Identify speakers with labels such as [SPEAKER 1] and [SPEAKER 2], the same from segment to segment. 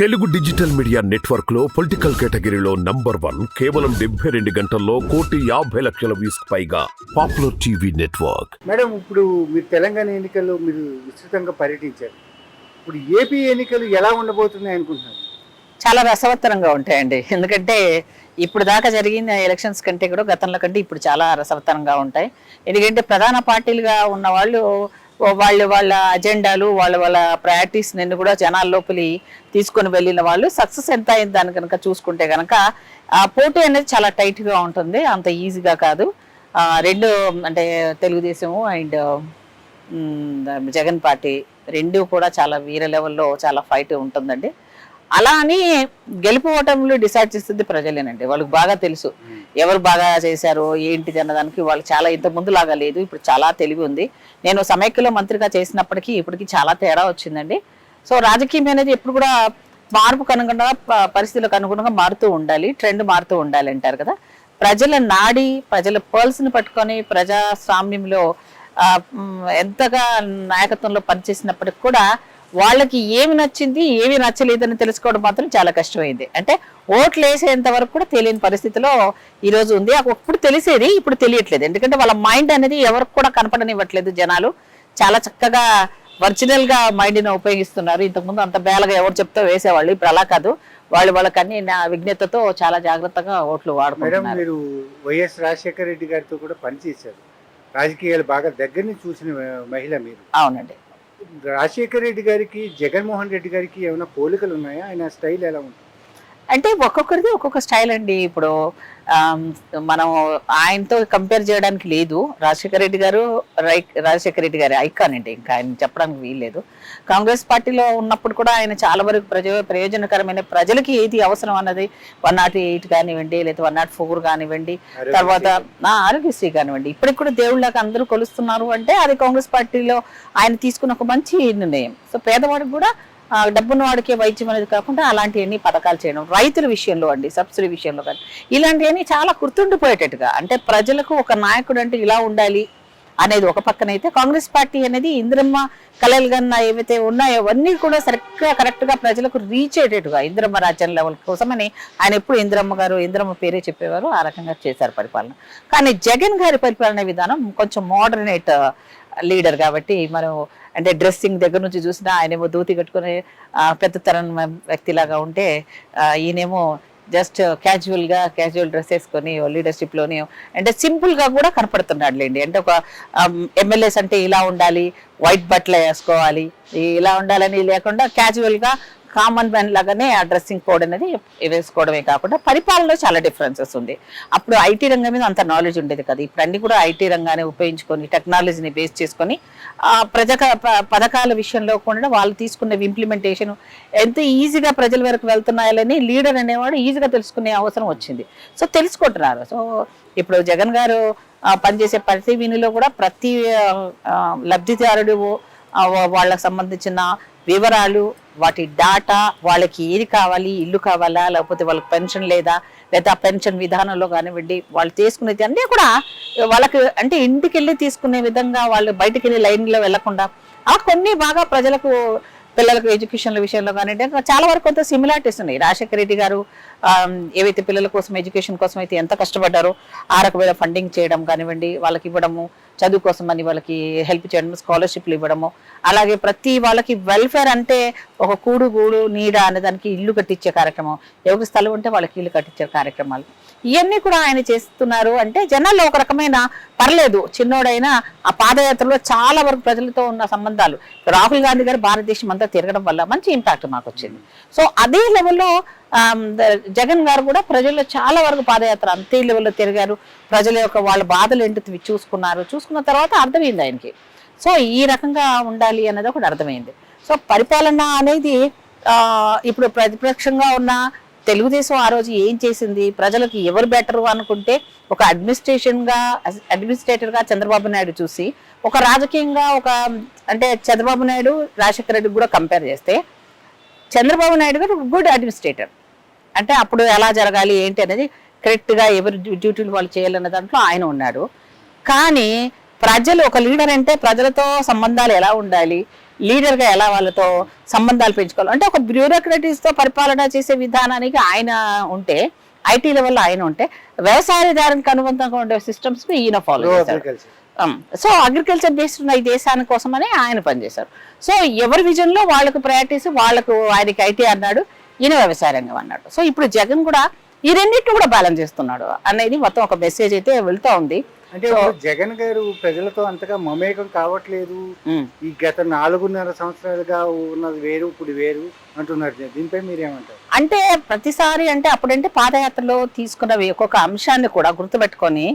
[SPEAKER 1] Telugu digital media నెట్వర్క్లో political కేటగిరీలో number one కేవలం డెబ్బై రెండు గంటల్లో కోటి యాభై లక్షల వ్యూస్ పైగా పాపులర్ టీవీ నెట్వర్క్.
[SPEAKER 2] మేడం ఇప్పుడు మీరు తెలంగాణ ఎన్నికల్లో మీరు విస్తృతంగా పర్యటించారు. ఇప్పుడు ఏపీ ఎన్నికలు ఎలా ఉండబోతున్నాయి అనుకుంటున్నారు?
[SPEAKER 3] చాలా రసవత్తరంగా ఉంటాయండి. ఎందుకంటే ఇప్పుడు దాకా జరిగిన ఎలక్షన్స్ కంటే కూడా గతంలో కంటే ఇప్పుడు చాలా రసవత్తరంగా ఉంటాయి. ఎందుకంటే ప్రధాన పార్టీలుగా ఉన్న వాళ్ళు వాళ్ళు వాళ్ళ అజెండాలు వాళ్ళ వాళ్ళ ప్రయారిటీస్ నిన్ను కూడా జనాల లోపలి తీసుకొని వెళ్ళిన వాళ్ళు. సక్సెస్ ఎంత అయింది దాని కనుక చూసుకుంటే కనుక ఆ పోటీ అనేది చాలా టైట్గా ఉంటుంది. అంత ఈజీగా కాదు. రెండు అంటే తెలుగుదేశము అండ్ జగన్ పార్టీ రెండు కూడా చాలా వీర లెవెల్లో చాలా ఫైట్ ఉంటుందండి. అలా అని గెలుపు ఓటములు డిసైడ్ చేస్తుంది ప్రజలేనండి. వాళ్ళకి బాగా తెలుసు. ఎవరు బాగా చేశారో ఏంటిది అన్నదానికి వాళ్ళు చాలా ఇంత ముందు లాగా లేదు ఇప్పుడు చాలా తెలివి ఉంది. నేను సమైక్యలో మంత్రిగా చేసినప్పటికీ ఇప్పటికి చాలా తేడా వచ్చింది సో రాజకీయం అనేది ఎప్పుడు కూడా మార్పుకు అనుగుణంగా పరిస్థితులకు అనుగుణంగా మారుతూ ఉండాలి ట్రెండ్ మారుతూ ఉండాలి అంటారు కదా. ప్రజల నాడి ప్రజల పర్ల్స్ని పట్టుకొని ప్రజాస్వామ్యంలో ఎంతగా నాయకత్వంలో పనిచేసినప్పటికి కూడా వాళ్ళకి ఏమి నచ్చింది ఏమి నచ్చలేదని తెలుసుకోవడం మాత్రం చాలా కష్టమైంది. అంటే ఓట్లు వేసేంత వరకు కూడా తెలియని పరిస్థితిలో ఈ రోజు ఉంది. అప్పుడు తెలిసేది ఇప్పుడు తెలియట్లేదు. ఎందుకంటే వాళ్ళ మైండ్ అనేది ఎవరికి కూడా కనపడనివ్వట్లేదు జనాలు. చాలా చక్కగా ఒరిజినల్గా మైండ్ని ఉపయోగిస్తున్నారు. ఇంతకుముందు అంత బేలగా ఎవరు చెప్తే వేసేవాళ్ళు. ఇప్పుడు అలా కాదు. వాళ్ళు వాళ్ళకన్నీ నా విజ్ఞతతో చాలా జాగ్రత్తగా ఓట్లు వాడుకుంటున్నారు.
[SPEAKER 2] మీరు వైఎస్ రాజశేఖర రెడ్డి గారితో కూడా పనిచేశారు. రాజకీయాలు బాగా దగ్గర నుంచి చూసిన మహిళ మీరు.
[SPEAKER 3] అవునండి.
[SPEAKER 2] రాజశేఖర రెడ్డి గారికి జగన్మోహన్ రెడ్డి గారికి ఏమైనా పోలికలు ఉన్నాయా? ఆయన స్టైల్ ఎలా ఉంటుంది?
[SPEAKER 3] అంటే ఒక్కొక్కరిది ఒక్కొక్క స్టైల్ అండి. ఇప్పుడు మనం ఆయనతో కంపేర్ చేయడానికి లేదు. రాజశేఖర రెడ్డి గారు రాజశేఖర రెడ్డి గారి ఐకాన్ అండి. ఇంకా ఆయన చెప్పడానికి వీల్లేదు. కాంగ్రెస్ పార్టీలో ఉన్నప్పుడు కూడా ఆయన చాలా వరకు ప్రజ ప్రయోజనకరమైన ప్రజలకి ఏది అవసరం అన్నది వన్ నాట్ ఎయిట్ కానివ్వండి లేదా వన్ నాట్ ఫోర్ కానివ్వండి తర్వాత నా ఆరోగ్యశ్రీ కానివ్వండి. ఇప్పటికి కూడా దేవుళ్ళకి అందరూ కొలుస్తున్నారు అంటే అది కాంగ్రెస్ పార్టీలో ఆయన తీసుకున్న ఒక మంచి నిర్ణయం. సో పేదవాడికి కూడా డబ్బున్న వాడికే వైద్యం అనేది కాకుండా అలాంటివన్నీ పథకాలు చేయడం రైతుల విషయంలో అండి సబ్సిడీ విషయంలో కానీ. ఇలాంటివన్నీ చాలా గుర్తుండిపోయేటట్టుగా అంటే ప్రజలకు ఒక నాయకుడు అంటే ఇలా ఉండాలి అనేది ఒక పక్కనైతే కాంగ్రెస్ పార్టీ అనేది ఇంద్రమ్మ కలలు కన్నా ఏవైతే ఉన్నాయో అవన్నీ కూడా సరిగ్గా కరెక్ట్గా ప్రజలకు రీచ్ అయ్యేటట్టుగా ఇంద్రమ్మ రాజ్యం లెవెల్ కోసమని ఆయన ఎప్పుడు ఇంద్రమ్మ గారు ఇంద్రమ్మ పేరే చెప్పేవారు ఆ రకంగా చేశారు పరిపాలన. కానీ జగన్ గారి పరిపాలన విధానం కొంచెం మోడర్నేట్ లీడర్ uh, కాబట్టి మనం అంటే డ్రెస్సింగ్ దగ్గర నుంచి చూసినా ఆయనేమో దూతి కట్టుకునే uh, పెద్ద తరం వ్యక్తిలాగా ఉంటే uh, ఈయనేమో జస్ట్ క్యాజువల్గా క్యాజువల్ డ్రెస్ వేసుకొని లీడర్షిప్లోని అంటే సింపుల్గా కూడా కనపడుతున్నాడు లేండి అంటే ఒక um, ఎమ్మెల్యేస్ అంటే ఇలా ఉండాలి వైట్ బట్టలు వేసుకోవాలి ఇలా ఉండాలని లేకుండా క్యాజువల్గా కామన్ మ్యాన్ లాగానే ఆ డ్రెస్సింగ్ కోడ్ అనేది వేసుకోవడమే కాకుండా పరిపాలనలో చాలా డిఫరెన్సెస్ ఉంది. అప్పుడు ఐటీ రంగం మీద అంత నాలెడ్జ్ ఉండేది కదా. ఇప్పుడు అన్ని కూడా ఐటీ రంగాన్ని ఉపయోగించుకొని టెక్నాలజీని బేస్ చేసుకొని ప్రజక ప- పథకాల విషయంలో కూడా వాళ్ళు తీసుకున్న ఇంప్లిమెంటేషన్ ఎంత ఈజీగా ప్రజల వరకు వెళ్తున్నాయని లీడర్ అనేవాడు ఈజీగా తెలుసుకునే అవసరం వచ్చింది. సో తెలుసుకుంటున్నారు. సో ఇప్పుడు జగన్ గారు పనిచేసే ప్రతి వినిలో కూడా ప్రతి లబ్ధిదారుడు వాళ్ళకు సంబంధించిన వివరాలు వాటి డాటా వాళ్ళకి ఏది కావాలి ఇల్లు కావాలా లేకపోతే వాళ్ళకి పెన్షన్ లేదా లేదా పెన్షన్ విధానంలో కానివ్వండి వాళ్ళు తీసుకునేది అన్నీ కూడా వాళ్ళకి అంటే ఇంటికి వెళ్ళి తీసుకునే విధంగా వాళ్ళు బయటికి వెళ్ళి లైన్లో వెళ్ళకుండా ఆ కొన్ని బాగా ప్రజలకు పిల్లలకు ఎడ్యుకేషన్ విషయంలో కానివ్వండి చాలా వరకు కొంత సిమిలారిటీస్ ఉన్నాయి. రాజశేఖర రెడ్డి గారు ఏవైతే పిల్లల కోసం ఎడ్యుకేషన్ కోసం అయితే ఎంత కష్టపడ్డారో ఆ రకమైన ఫండింగ్ చేయడం కానివ్వండి వాళ్ళకి ఇవ్వడము చదువు కోసం అని వాళ్ళకి హెల్ప్ చేయడం స్కాలర్షిప్లు ఇవ్వడము. అలాగే ప్రతి వాళ్ళకి వెల్ఫేర్ అంటే ఒక కూడు గూడు నీడ అనే దానికి ఇల్లు కట్టించే కార్యక్రమం. ఎవరికి స్థలం ఉంటే వాళ్ళకి ఇల్లు కట్టించే కార్యక్రమాలు. ఇవన్నీ కూడా ఆయన చేస్తున్నారు అంటే జనాల్లో ఒక రకమైన పర్లేదు. చిన్నోడైనా ఆ పాదయాత్రలో చాలా వరకు ప్రజలతో ఉన్న సంబంధాలు. రాహుల్ గాంధీ గారు భారతదేశం అంతా తిరగడం వల్ల మంచి ఇంపాక్ట్ మాకు వచ్చింది. సో అదే లెవెల్లో జగన్ గారు కూడా ప్రజల్లో చాలా వరకు పాదయాత్ర అంతే లెవెల్లో తిరిగారు. ప్రజల యొక్క వాళ్ళ బాధలు ఏంటి చూసుకున్నారు. చూసుకున్న తర్వాత అర్థమైంది ఆయనకి. సో ఈ రకంగా ఉండాలి అనేది ఒకటి అర్థమైంది. సో పరిపాలన అనేది ఇప్పుడు ప్రతిపక్షంగా ఉన్న తెలుగుదేశం ఆ రోజు ఏం చేసింది? ప్రజలకు ఎవరు బెటర్ అనుకుంటే ఒక అడ్మినిస్ట్రేషన్గా అడ్మినిస్ట్రేటర్గా చంద్రబాబు నాయుడు చూసి ఒక రాజకీయంగా ఒక అంటే చంద్రబాబు నాయుడు రాజశేఖర రెడ్డి కూడా కంపేర్ చేస్తే చంద్రబాబు నాయుడు గారు గుడ్ అడ్మినిస్ట్రేటర్ అంటే అప్పుడు ఎలా జరగాలి ఏంటి అనేది కరెక్ట్గా ఎవరి డ్యూ- డ్యూటీలు వాళ్ళు చేయాలన్న దాంట్లో ఆయన ఉన్నాడు. కానీ ప్రజలు ఒక లీడర్ అంటే ప్రజలతో సంబంధాలు ఎలా ఉండాలి లీడర్గా ఎలా వాళ్ళతో సంబంధాలు పెంచుకోవాలి అంటే ఒక బ్యూరోక్రటీస్తో పరిపాలన చేసే విధానానికి ఆయన ఉంటే ఐటీ లెవెల్లో ఆయన ఉంటే వ్యవసాయదారునికి అనుబంధంగా ఉండే సిస్టమ్స్ ఈయన ఫాలో చేశారు. సో అగ్రికల్చర్ బేస్డ్ ఉన్న ఈ దేశాని కోసమని ఆయన పనిచేశారు. సో ఎవరి విజన్లో వాళ్ళకు ప్రయారిటీస్ వాళ్ళకు ఆయనకి ఐటీ అన్నాడు. ఈయన వ్యవసాయ రంగం అన్నాడు సో ఇప్పుడు జగన్ కూడా ఈ రెండింటిని కూడా బ్యాలెన్స్ చేస్తున్నాడు అనేది మొత్తం ఒక మెసేజ్ అయితే వెళ్తా ఉంది.
[SPEAKER 2] అంటే జగన్ గారు ప్రజలతో అంతగా మమేకం కావట్లేదు. ఈ గత నాలుగున్నర సంవత్సరాలుగా ఉన్నది వేరు ఇప్పుడు వేరు అంటున్నారు దీనిపై మీరేమంటారు?
[SPEAKER 3] అంటే ప్రతిసారి అంటే అప్పుడంటే పాదయాత్రలో తీసుకున్నవి ఒక్కొక్క అంశాన్ని కూడా గుర్తుపెట్టుకొని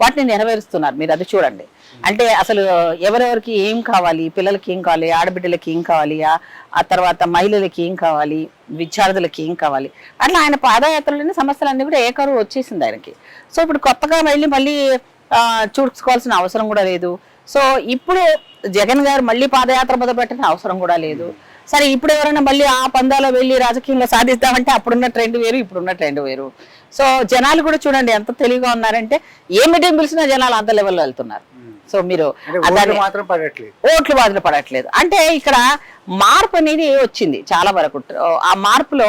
[SPEAKER 3] వాటిని నెరవేరుస్తున్నారు. మీరు అది చూడండి. అంటే అసలు ఎవరెవరికి ఏం కావాలి? పిల్లలకి ఏం కావాలి? ఆడబిడ్డలకి ఏం కావాలి? ఆ- తర్వాత మహిళలకి ఏం కావాలి? విద్యార్థులకి ఏం కావాలి? అట్లా ఆయన పాదయాత్రలోని సమస్యలన్నీ కూడా ఏకరు వచ్చేసింది ఆయనకి. సో ఇప్పుడు కొత్తగా వెళ్ళి మళ్ళీ చూసుకోవాల్సిన అవసరం కూడా లేదు. సో ఇప్పుడు జగన్ గారు మళ్ళీ పాదయాత్ర మొదలుపెట్టిన అవసరం కూడా లేదు. సరే ఇప్పుడు ఎవరైనా మళ్ళీ ఆ పందాలో వెళ్ళి రాజకీయంలో సాధిస్తామంటే అప్పుడున్న ట్రెండ్ వేరు ఇప్పుడున్న ట్రెండ్ వేరు. సో జనాలు కూడా చూడండి ఎంత తెలివిగా ఉన్నారంటే ఏ మీటింగ్ పిలిచినా జనాలు అంత లెవెల్లో వెళ్తున్నారు. సో మీరు
[SPEAKER 2] ఓట్లు
[SPEAKER 3] బాధలు పడట్లేదు. అంటే ఇక్కడ మార్పు అనేది వచ్చింది చాలా వరకు. ఆ మార్పులో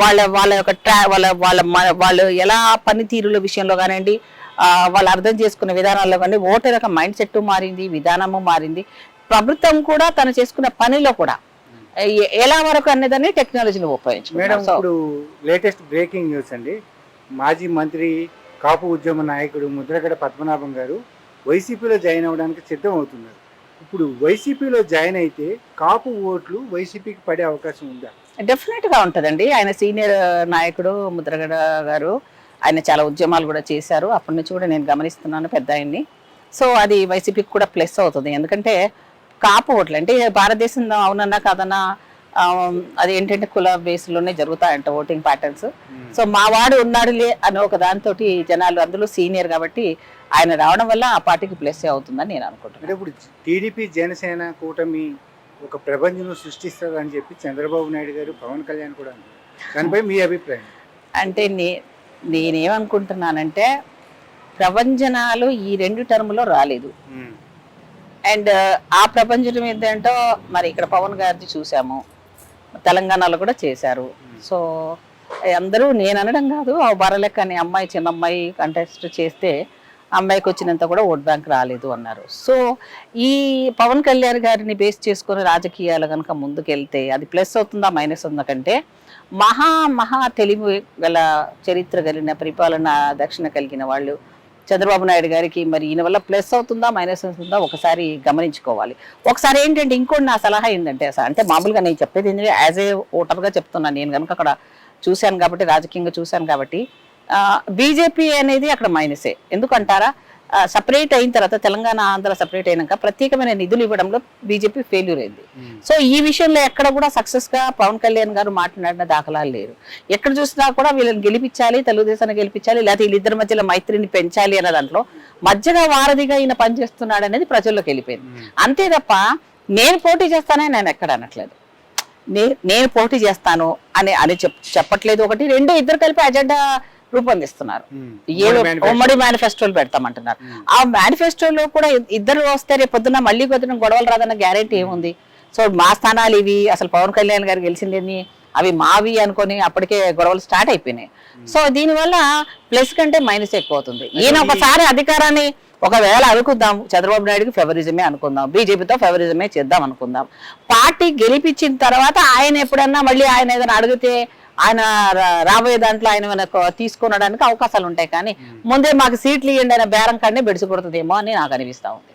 [SPEAKER 3] వాళ్ళ వాళ్ళ యొక్క ట్రా వాళ్ళ వాళ్ళ వాళ్ళు ఎలా పనితీరుల విషయంలో కానివ్వండి ఆ, వాళ్ళు అర్థం చేసుకునే విధానాల్లో కానీ ఓటర్ యొక్క మైండ్ సెట్ మారింది విధానము మారింది. ప్రభుత్వం కూడా తను చేసుకున్న పనిలో కూడా ఎలా వరకు అనేదాన్ని టెక్నాలజీని
[SPEAKER 2] మేడం
[SPEAKER 3] ఉపయోగించుకున్నారు సో
[SPEAKER 2] ఇప్పుడు లేటెస్ట్ బ్రేకింగ్ న్యూస్ అండి. మాజీ మంత్రి కాపు ఉద్యమ నాయకుడు ముద్రగడ పద్మనాభం గారు వైసీపీలో జాయిన్ అవ్వడానికి సిద్ధం అవుతున్నారు ఇప్పుడు వైసీపీలో జాయిన్ అయితే కాపు ఓట్లు వైసీపీకి పడే అవకాశం ఉందా?
[SPEAKER 3] డెఫినెట్గా ఉంటదండి. ఆయన సీనియర్ నాయకుడు ముద్రగడ గారు ఆయన చాలా ఉద్యమాలు కూడా చేశారు. అప్పటి నుంచి కూడా నేను గమనిస్తున్నాను పెద్ద ఆయన్ని. సో అది వైసీపీకి కూడా ప్లస్ అవుతుంది. ఎందుకంటే కాపు ఓట్లు. అంటే భారతదేశం అవునన్నా కాదన్నా అది ఏంటంటే కుల బేస్లోనే జరుగుతాయంట ఓటింగ్ ప్యాటర్న్స్. సో మా వాడు ఉన్నాడులే అని ఒక దాంతో జనాలు అందులో సీనియర్ కాబట్టి ఆయన రావడం వల్ల ఆ పార్టీకి ప్లస్ అవుతుందని నేను అనుకుంటున్నాను.
[SPEAKER 2] ఇప్పుడు టీడీపీ జనసేన కూటమి ఒక ప్రపంచం సృష్టిస్తుంది అని చెప్పి చంద్రబాబు నాయుడు గారు పవన్ కళ్యాణ్ కూడా దానిపై మీ అభిప్రాయం?
[SPEAKER 3] అంటే నే నేనేమనుకుంటున్నానంటే ప్రపంచనాలు ఈ రెండు టర్ములో రాలేదు. అండ్ ఆ ప్రపంచం ఏంటంటో మరి ఇక్కడ పవన్ గారిది చూసాము. తెలంగాణలో కూడా చేశారు. సో అందరూ నేను అనడం కాదు ఆ బరలెక్క అనే అమ్మాయి చిన్న అమ్మాయి కంటెస్ట్ చేస్తే అమ్మాయికి వచ్చినంత కూడా ఓట్ బ్యాంక్ రాలేదు అన్నారు. సో ఈ పవన్ కళ్యాణ్ గారిని బేస్ చేసుకుని రాజకీయాలు కనుక ముందుకెళ్తే అది ప్లస్ అవుతుందా మైనస్ ఉందా కంటే మహా మహా తెలివి గల చరిత్ర కలిగిన పరిపాలన దక్షిణ కలిగిన వాళ్ళు చంద్రబాబు నాయుడు గారికి మరి ఈయన వల్ల ప్లస్ అవుతుందా మైనస్ అవుతుందా ఒకసారి గమనించుకోవాలి. ఒకసారి ఏంటంటే ఇంకోటి నా సలహా ఏంటంటే అసలు అంటే మామూలుగా నేను చెప్పేది ఏంటంటే యాజ్ ఏ ఓటర్గా చెప్తున్నాను నేను కనుక అక్కడ చూశాను కాబట్టి రాజకీయంగా చూశాను కాబట్టి బీజేపీ అనేది అక్కడ మైనసే. ఎందుకంటారా? సపరేట్ అయిన తర్వాత తెలంగాణ ఆంధ్ర సపరేట్ అయినాక ప్రత్యేకమైన నిధులు ఇవ్వడంలో బీజేపీ ఫెయిల్యూర్ అయింది. సో ఈ విషయంలో ఎక్కడ కూడా సక్సెస్గా పవన్ కళ్యాణ్ గారు మాట్లాడిన దాఖలాలు లేరు. ఎక్కడ చూసినా కూడా వీళ్ళని గెలిపించాలి తెలుగుదేశాన్ని గెలిపించాలి లేకపోతే వీళ్ళిద్దరి మధ్యలో మైత్రిని పెంచాలి అన్న దాంట్లో మధ్యగా వారధిగా ఈయన పనిచేస్తున్నాడు అనేది ప్రజల్లోకి వెళ్ళిపోయింది. అంతే తప్ప నేను పోటీ చేస్తానని నేను ఎక్కడ అనట్లేదు. నేను పోటీ చేస్తాను అని అని చెప్ చెప్పట్లేదు ఒకటి. రెండు ఇద్దరు కలిపి అజెండా రూపొందిస్తున్నారు. ఉమ్మడి మేనిఫెస్టోలు పెడతామంటున్నారు. ఆ మేనిఫెస్టోలో కూడా ఇద్దరు వస్తే రేపు పొద్దున్న మళ్ళీ పొద్దున గొడవలు రాదన్న గ్యారెంటీ ఏముంది? సో మా స్థానాలు ఇవి అసలు పవన్ కళ్యాణ్ గారు గెలిచిందని అవి మావి అనుకొని అప్పటికే గొడవలు స్టార్ట్ అయిపోయినాయి. సో దీనివల్ల ప్లస్ కంటే మైనస్ ఎక్కువ అవుతుంది. ఈయన ఒకసారి అధికారాన్ని ఒకవేళ అనుకుందాం చంద్రబాబు నాయుడుకి ఫెవరిజమే అనుకుందాం బీజేపీతో ఫెవరిజమే చేద్దాం అనుకుందాం. పార్టీ గెలిపించిన తర్వాత ఆయన ఎప్పుడన్నా మళ్ళీ ఆయన ఏదైనా అడిగితే ఆయన రాబోయే దాంట్లో ఆయన మనకు తీసుకొనడానికి అవకాశాలు ఉంటాయి కానీ ముందే మాకు సీట్లు ఇవ్వండి అనే బేరం కాడనే బెడిసి కొడుతుందేమో అని నాకు అనిపిస్తా ఉంది.